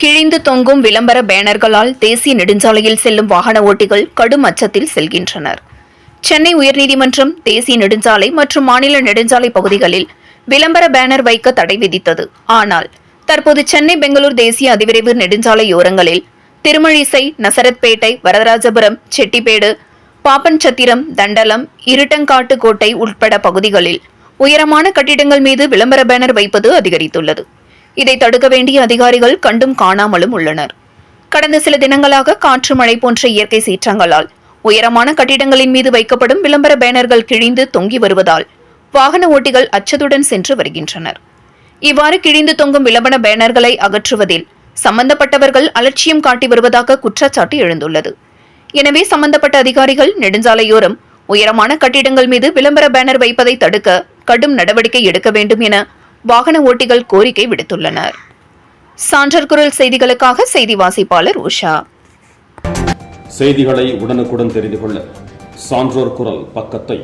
கிழிந்து தொங்கும் விளம்பர பேனர்களால் தேசிய நெடுஞ்சாலையில் செல்லும் வாகன ஓட்டிகள் கடும் அச்சத்தில் செல்கின்றனர். சென்னை உயர்நீதிமன்றம் தேசிய நெடுஞ்சாலை மற்றும் மாநில நெடுஞ்சாலை பகுதிகளில் விளம்பர பேனர் வைக்க தடை விதித்தது. ஆனால் தற்போது சென்னை பெங்களூர் தேசிய அதிவிரைவு நெடுஞ்சாலையோரங்களில் திருமழிசை நசரத்பேட்டை வரதராஜபுரம் செட்டிப்பேடு பாப்பன்சத்திரம் தண்டலம் இருட்டங்காட்டு கோட்டை உட்பட பகுதிகளில் உயரமான கட்டிடங்கள் மீது விளம்பர பேனர் வைப்பது அதிகரித்துள்ளது. இதை தடுக்க வேண்டிய அதிகாரிகள் கண்டும் காணாமலும் உள்ளனர். கடந்த சில தினங்களாக காற்று மழை போன்ற இயற்கை சீற்றங்களால் உயரமான கட்டிடங்களின் மீது வைக்கப்படும் விளம்பர பேனர்கள் கிழிந்து தொங்கி வருவதால் வாகன ஓட்டிகள் அச்சத்துடன் சென்று வருகின்றனர். இவ்வாறு கிழிந்து தொங்கும் விளம்பர பேனர்களை அகற்றுவதில் சம்பந்தப்பட்டவர்கள் அலட்சியம் காட்டி வருவதாக குற்றச்சாட்டு எழுந்துள்ளது. எனவே சம்பந்தப்பட்ட அதிகாரிகள் நெடுஞ்சாலையோரம் உயரமான கட்டிடங்கள் மீது விளம்பர பேனர் வைப்பதை தடுக்க கடும் நடவடிக்கை எடுக்க வேண்டும் என வாகன ஓட்டிகள் கோரிக்கை விடுத்துள்ளனர். சான்றர் குரல் செய்திகளுக்காக செய்தி வாசிப்பாளர் உஷா. செய்திகளை உடனுக்குடன் தெரிந்து கொள்ள சான்றோர் குரல் பக்கத்தை